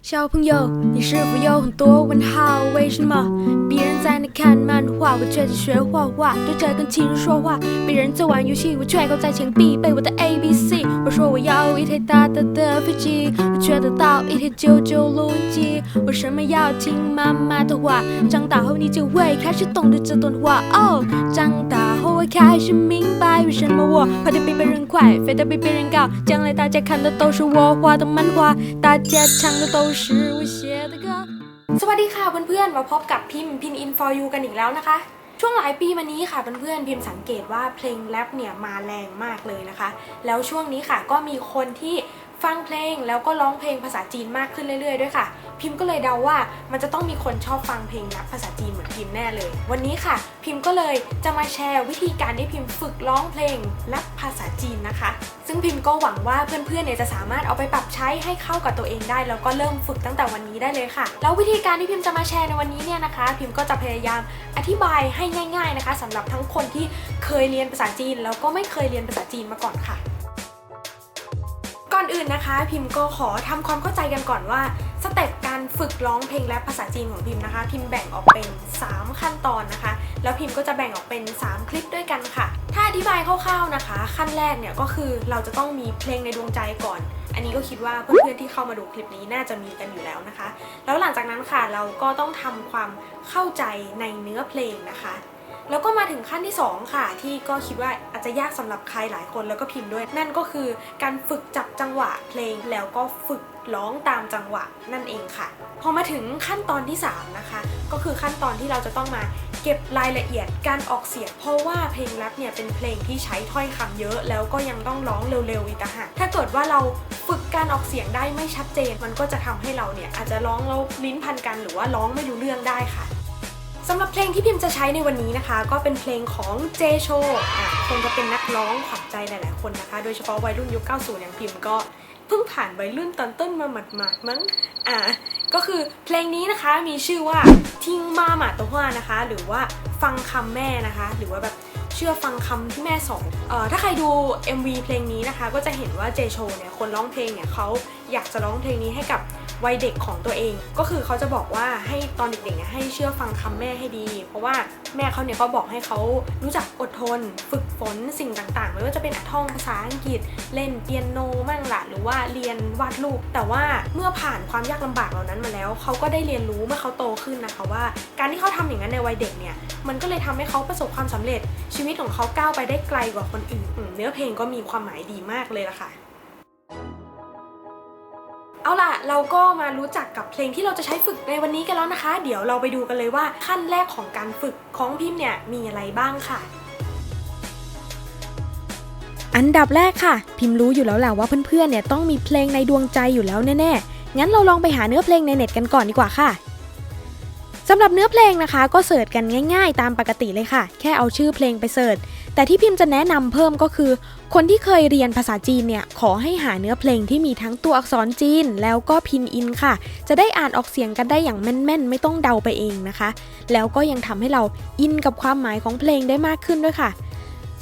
小朋友，你是否有很多问号？为什么别人在那看漫画，我却在学画画，对着钢琴说话？别人在玩游戏，我却靠在墙壁背我的 A B C。我说我要一台大大的飞机，我却得到一台九九录音机。为什么要听妈妈的话？长大后你就会开始懂得这段话哦。长大后我开始明白，为什么我跑得比别人快，飞得比别人高。将来大家看的都是我画的漫画，大家唱的都是我写的歌。สวัสดีค่ะเพื่อนๆมาพบกับพิมพ์พินอินฟอร์ยูกันอีกแล้วนะคะ ช่วงหลายปีมานี้ค่ะเพื่อนๆพิมพ์สังเกตว่าเพลงแรปเนี่ยมาแรงมากเลยนะคะ แล้วช่วงนี้ค่ะก็มีคนที่ ฟังเพลงแล้วก็ร้องเพลงภาษาจีนมากขึ้นเรื่อยๆด้วยค่ะ พิมพ์ก็เลยเดาว่ามันจะต้องมีคนชอบฟังเพลงแรปภาษาจีนเหมือนพิมพ์แน่เลย วันนี้ค่ะ พิมพ์ก็เลยจะมาแชร์วิธีการที่พิมพ์ฝึกร้องเพลงแรปภาษาจีนนะคะ ซึ่งพิมพ์ก็หวังว่าเพื่อนๆเนี่ยจะสามารถเอาไปปรับใช้ให้เข้ากับตัวเองได้ แล้วก็เริ่มฝึกตั้งแต่วันนี้ได้เลยค่ะ แล้ววิธีการที่พิมพ์จะมาแชร์ในวันนี้เนี่ยนะคะ พิมพ์ก็จะพยายามอธิบายให้ง่าย ๆนะคะสำหรับทั้งคนที่เคยเรียนภาษาจีน แล้วก็ไม่เคยเรียนภาษาจีนมาก่อนค่ะ ก่อนอื่นนะคะ พิมพ์ก็ขอทำความเข้าใจกันก่อนว่าสเต็ปการฝึกร้องเพลงแรปภาษาจีนของพิมพ์นะคะ พิมพ์แบ่งออกเป็น 3 ขั้นตอนนะคะ แล้วพิมพ์ก็จะแบ่งออกเป็น 3 คลิปด้วยกันค่ะ ถ้าอธิบายคร่าวๆนะคะ ขั้นแรกเนี่ยก็คือเราจะต้องมีเพลงในดวงใจก่อน อันนี้ก็คิดว่าเพื่อนๆที่เข้ามาดูคลิปนี้น่าจะมีกันอยู่แล้วนะคะ แล้วหลังจากนั้นค่ะเราก็ต้องทำความเข้าใจในเนื้อเพลงนะคะ แล้วก็มาถึงขั้นที่ 2 ค่ะ ที่ก็คิดว่าอาจจะยากสำหรับใครหลายคนแล้วก็พิมพ์ด้วย นั่นก็คือการฝึกจับจังหวะเพลงแล้วก็ฝึกร้องตามจังหวะนั่นเองค่ะ พอมาถึงขั้นตอนที่ 3 นะคะ ก็คือขั้นตอนที่เราจะต้องมาเก็บรายละเอียดการออกเสียง เพราะว่าเพลงแรปเนี่ยเป็นเพลงที่ใช้ถ้อยคำเยอะ แล้วก็ยังต้องร้องเร็วๆอีกต่างหากถ้าเกิดว่าเราฝึกการออกเสียงได้ไม่ชัดเจน มันก็จะทำให้เราเนี่ยอาจจะร้องแล้วลิ้นพันกันหรือว่าร้องไม่รู้เรื่องได้ค่ะ สำหรับเพลงที่พิมพ์จะใช้ในวันนี้นะคะ ก็เป็นเพลงของเจโชอะคงจะเป็นนักร้องขวัญใจหลาย ๆ คนนะคะ โดยเฉพาะวัยรุ่นยุค 90 อย่างพิมพ์ก็เพิ่งผ่านวัยรุ่นตอนต้นมาหมาดๆมั้งอะก็คือเพลงนี้นะคะมีชื่อว่าทิ้งมาหมาตัวว่านะคะ หรือว่าฟังคำแม่นะคะ หรือว่าแบบเชื่อฟังคำที่แม่สอนเอ่อถ้าใครดู MV เพลงนี้นะคะ ก็จะเห็นว่าเจโชเนี่ยคนร้องเพลงเนี่ยเขา อยากจะร้องเพลงนี้ให้กับวัยเด็กของตัวเอง ก็คือเขาจะบอกว่าให้ตอนเด็กๆเนี่ยให้เชื่อฟังคำแม่ให้ดี เพราะว่าแม่เขาเนี่ยก็บอกให้เขารู้จักอดทน ฝึกฝนสิ่งต่างๆ ไม่ว่าจะเป็นท่องภาษาอังกฤษ เล่นเปียโนมั่งละหรือว่าเรียนวาดรูป แต่ว่าเมื่อผ่านความยากลำบากเหล่านั้นมาแล้ว เขาก็ได้เรียนรู้เมื่อเขาโตขึ้นนะคะว่า การที่เขาทำอย่างนั้นในวัยเด็กเนี่ยมันก็เลยทำให้เขาประสบความสำเร็จ ชีวิตของเขาก้าวไปได้ไกลกว่าคนอื่น เนื้อเพลงก็มีความหมายดีมากเลยล่ะค่ะ เอาล่ะเราก็มารู้จักกับเพลงที่เราจะใช้ฝึกในวันนี้กันแล้วนะคะ เดี๋ยวเราไปดูกันเลยว่าขั้นแรกของการฝึกของพิมพ์เนี่ยมีอะไรบ้างค่ะ อันดับแรกค่ะ พิมพ์รู้อยู่แล้วแหละว่าเพื่อนๆเนี่ยต้องมีเพลงในดวงใจอยู่แล้วแน่ๆงั้นเราลองไปหาเนื้อเพลงในเน็ตกันก่อนดีกว่าค่ะสำหรับเนื้อเพลงนะคะก็เสิร์ชกันง่าย ๆ ตามปกติเลยค่ะ แค่เอาชื่อเพลงไปเสิร์ช แต่ที่พิมพ์จะแนะนำเพิ่มก็คือ คนที่เคยเรียนภาษาจีนเนี่ย ขอให้หาเนื้อเพลงที่มีทั้งตัวอักษรจีน แล้วก็พินอินค่ะ จะได้อ่านออกเสียงกันได้อย่างแม่นๆ ไม่ต้องเดาไปเองนะคะ แล้วก็ยังทำให้เราอินกับความหมายของเพลงได้มากขึ้นด้วยค่ะ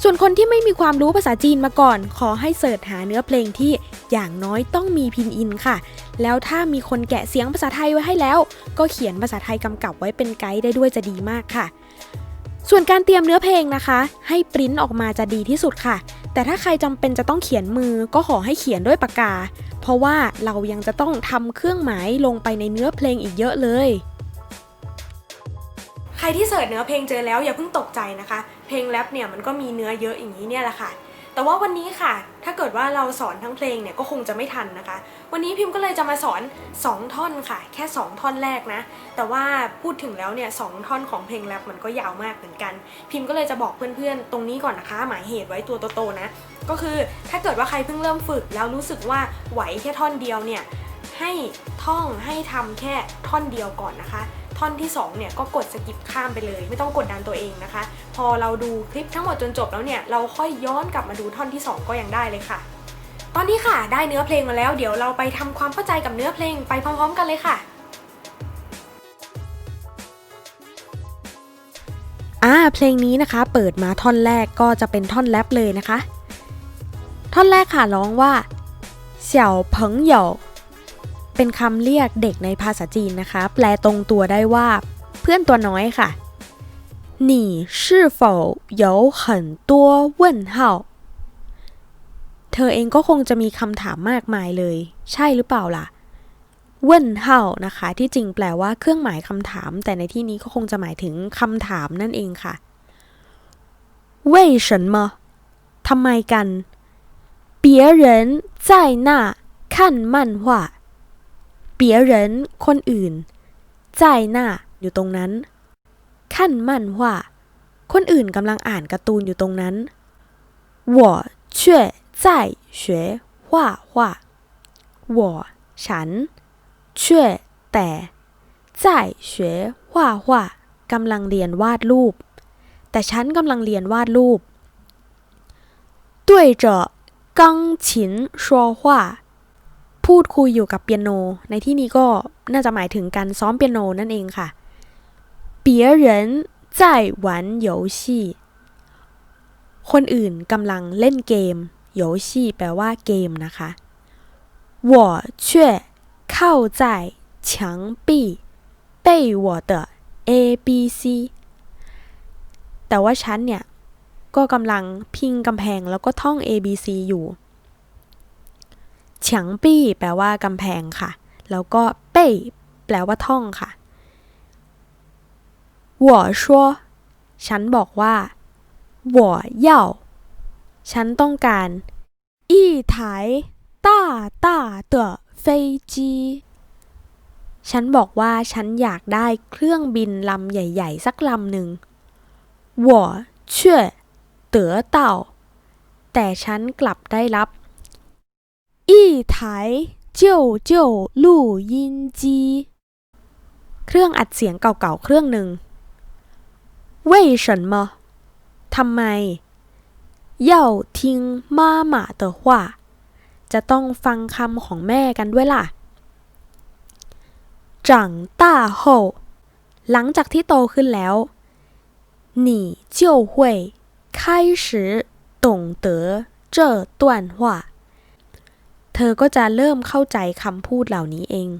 ส่วนคนที่ไม่มีความรู้ภาษาจีนมาก่อน ขอให้เสิร์ชหาเนื้อเพลงที่อย่างน้อยต้องมีพินอินค่ะ แล้วถ้ามีคนแกะเสียงภาษาไทยไว้ให้แล้ว ก็เขียนภาษาไทยกำกับไว้เป็นไกด์ได้ด้วยจะดีมากค่ะ ส่วนการเตรียมเนื้อเพลงนะคะ ให้ปริ้นออกมาจะดีที่สุดค่ะ แต่ถ้าใครจำเป็นจะต้องเขียนมือก็ขอให้เขียนด้วยปากกา เพราะว่าเรายังจะต้องทำเครื่องหมายลงไปในเนื้อเพลงอีกเยอะเลย ใครที่เสิร์ชเนื้อเพลงเจอแล้วอย่าเพิ่งตกใจนะคะ เพลงแรปเนี่ยมันก็มีเนื้อเยอะอย่างนี้เนี่ยแหละค่ะ แต่ว่าวันนี้ค่ะ ถ้าเกิดว่าเราสอนทั้งเพลงเนี่ยก็คงจะไม่ทันนะคะ วันนี้พิมพ์ก็เลยจะมาสอน 2 ท่อนค่ะ แค่ 2 ท่อนแรกนะ แต่ว่าพูดถึงแล้วเนี่ยสองท่อนของเพลงแรปมันก็ยาวมากเหมือนกัน พิมพ์ก็เลยจะบอกเพื่อนๆ ตรงนี้ก่อนนะคะ หมายเหตุไว้ตัวโตๆนะ ก็คือถ้าเกิดว่าใครเพิ่งเริ่มฝึกแล้วรู้สึกว่าไหวแค่ท่อนเดียวเนี่ยให้ท่องให้ทำแค่ท่อนเดียวก่อนนะคะ ท่อนที่2เนี่ยก็กดสกิปข้ามไปเลย ไม่ต้องกดดันตัวเองนะคะ พอเราดูคลิปทั้งหมดจนจบแล้วเนี่ยเราค่อยย้อนกลับมาดูท่อนที่ 2 ก็ยังได้เลยค่ะ ตอนนี้ค่ะได้เนื้อเพลงมาแล้วเดี๋ยวเราไปทำความเข้าใจกับเนื้อเพลงไปพร้อม ๆ กันเลยค่ะอ่าเพลงนี้นะคะ เปิดมาท่อนแรกก็จะเป็นท่อนแรปเลยนะคะ ท่อนแรกค่ะร้องว่าเสี่ยวเผิงเหยว เป็นคำเรียกเด็กในภาษาจีนนะคะ แปลตรงตัวได้ว่า เพื่อนตัวน้อยค่ะ你是否有很多问号เธอเองก็คงจะมีคำถามมากมายเลย ใช่หรือเปล่าล่ะเว่นเฮานะคะ ที่จริงแปลว่าเครื่องหมายคำถาม แต่ในที่นี้ก็คงจะหมายถึงคำถามนั่นเองค่ะ为什么ทำไมกัน别人在那看漫画 别人คนอื่น在那อยู่ตรงนั้นขั้นมั่นว่าคนอื่นกำลังอ่านการ์ตูนอยู่ตรงนั้น我却在学画画我ฉัน却แต่在学画画กำลังเรียนวาดรูป แต่ฉันกำลังเรียนวาดรูป对着钢琴说话 พูดคุยอยู่กับเปียโน ในที่นี้ก็น่าจะหมายถึงการซ้อมเปียโนนั่นเองค่ะ别人在玩游戏คนอื่นกำลังเล่นเกม游戏แปลว่าเกมนะคะ我却靠在墙壁背我的 A B C แต่ว่าฉันเนี่ย ก็กำลังพิงกำแพงแล้วก็ท่อง A B C อยู่ เฉียงปี้แปลว่ากำแพงค่ะ แล้วก็เป้ยแปลว่าท่องค่ะ我说ฉันบอกว่า我要ฉันต้องการ一台大大的飞机ฉันบอกว่าฉันอยากได้เครื่องบินลำใหญ่ ๆ สักลำหนึ่ง我却得到แต่ฉันกลับได้รับ 一台旧旧录音机เครื่องอัดเสียงเก่าๆ เครื่องหนึ่ง为什么ทำไม要听妈妈的话จะต้องฟังคำของแม่กันด้วยล่ะ长大后หลังจากที่โตขึ้นแล้ว你就会开始懂得这段话 เธอก็จะเริ่มเข้าใจคำพูดเหล่านี้เอง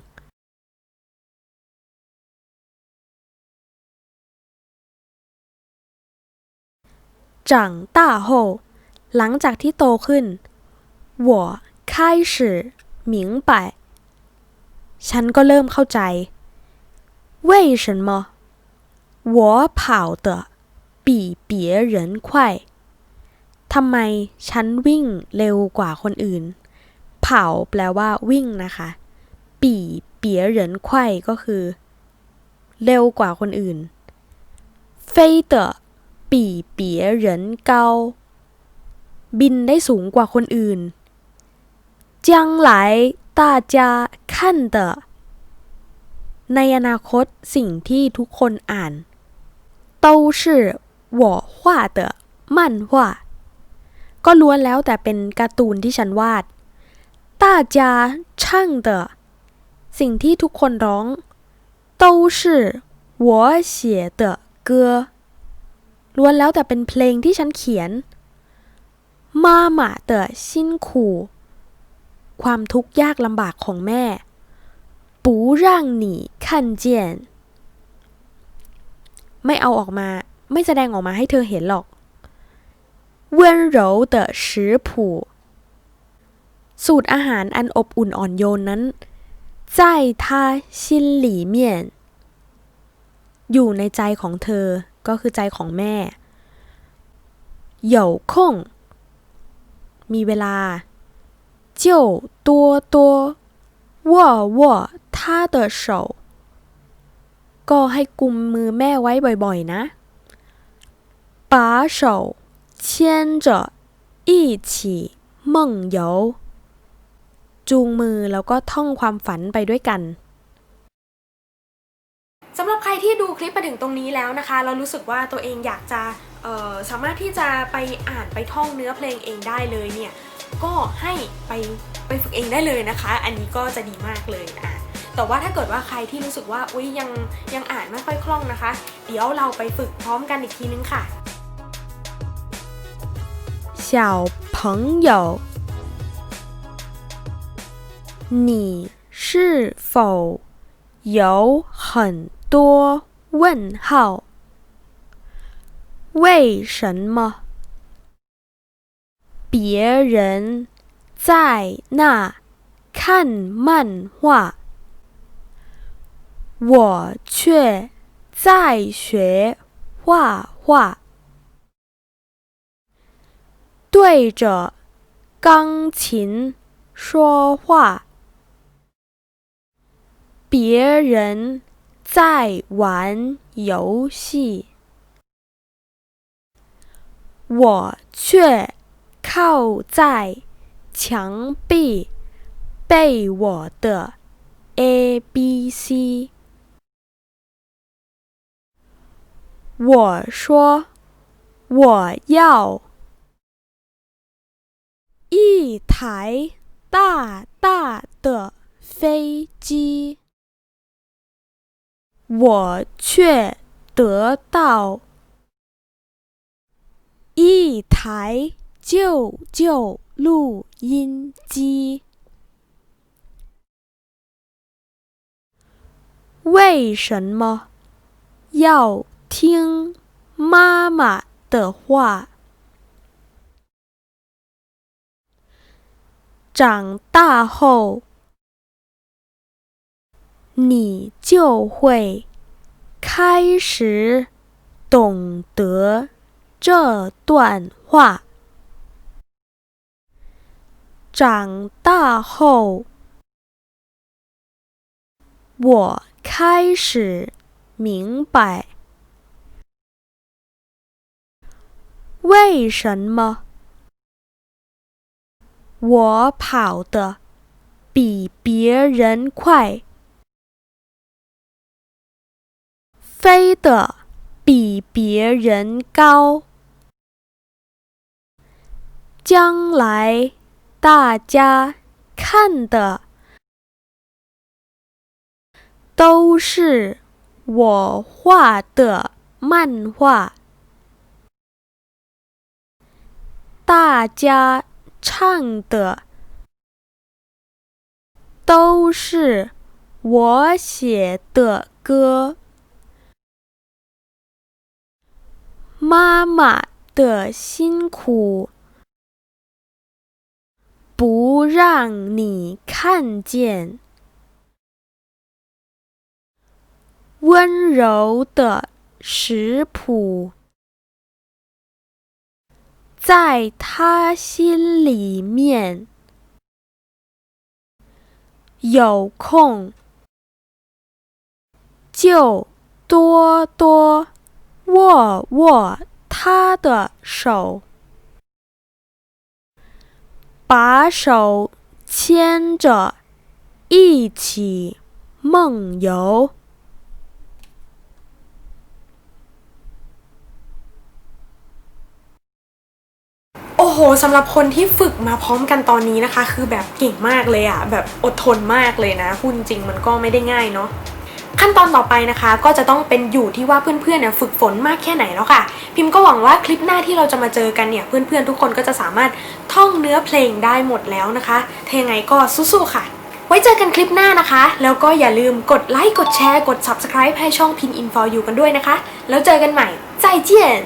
长大后หลังจากที่โตขึ้น我开始明白ฉันก็เริ่มเข้าใจ为什么我跑得比别人快ทำไมฉันวิ่งเร็วกว่าคนอื่น เผาแปลว่าวิ่งนะคะปีเปียเหรินไขว้ก็คือ เร็วกว่าคนอื่น飞得比别人高บินได้สูงกว่าคนอื่น将来大家看的ในอนาคตสิ่งที่ทุกคนอ่าน都是我画的漫画ก็ล้วนแล้วแต่เป็นการ์ตูนที่ฉันวาด 大家唱的สิ่งที่ทุกคนร้อง都是我写的歌ล้วนแล้วแต่เป็นเพลงที่ฉันเขียน妈妈的辛苦ความทุกข์ยากลำบากของแม่不让你看见ไม่เอาออกมา ไม่แสดงออกมาให้เธอเห็นหรอก温柔的食谱 สูตรอาหารอันอบอุ่นอ่อนโยนนั้น在他心里面อยู่ในใจของเธอ ก็คือใจของแม่有空มีเวลา就多多握握他的手ก็ให้กุมมือแม่ไว้บ่อยๆ นะ把手牵着一起梦游 จูงมือแล้วก็ท่องความฝันไปด้วยกัน สำหรับใครที่ดูคลิปมาถึงตรงนี้แล้วนะคะ เรารู้สึกว่าตัวเองอยากจะเอ่อสามารถที่จะไปอ่านไปท่องเนื้อเพลงเองได้เลยเนี่ย ก็ให้ไปไปฝึกเองได้เลยนะคะ อันนี้ก็จะดีมากเลยนะแต่ว่าถ้าเกิดว่าใครที่รู้สึกว่าอุ้ยยังยังอ่านไม่ค่อยคล่องนะคะ เดี๋ยวเราไปฝึกพร้อมกันอีกทีนึงค่ะ 小朋友， 你是否有很多问号？为什么别人在那看漫画，我却在学画画？对着钢琴说话，别人在玩游戏，我却靠在墙壁背我的 A B C。我说我要。一台大大的飞机，我却得到一台旧旧录音机。为什么要听妈妈的话？长大后，你就会开始懂得这段话。长大后，我开始明白为什么。我跑得比别人快，飞得比别人高。将来大家看的都是我画的漫画，大家。唱的都是我写的歌，妈妈的辛苦不让你看见，温柔的食谱。在他心里面，有空就多多握握他的手，把手牵着一起梦游。โอ้โหสำหรับคนที่ฝึกมาพร้อมกันตอนนี้นะคะ คือแบบเก่งมากเลยอะแบบอดทนมากเลยนะพูดจริงมันก็ไม่ได้ง่ายเนาะ ขั้นตอนต่อไปนะคะ ก็จะต้องเป็นอยู่ที่ว่าเพื่อนๆเนี่ยฝึกฝนมากแค่ไหนแล้วค่ะ พิมพ์ก็หวังว่าคลิปหน้าที่เราจะมาเจอกันเนี่ยเพื่อนๆทุกคนก็จะสามารถท่องเนื้อเพลงได้หมดแล้วนะคะถ้ายังไงก็สู้ๆค่ะ ไว้เจอกันคลิปหน้านะคะ แล้วก็อย่าลืมกดไลค์กดแชร์กด subscribe ให้ช่องพิน info อยู่กันด้วยนะคะ แล้วเจอกันใหม่ใจเจียน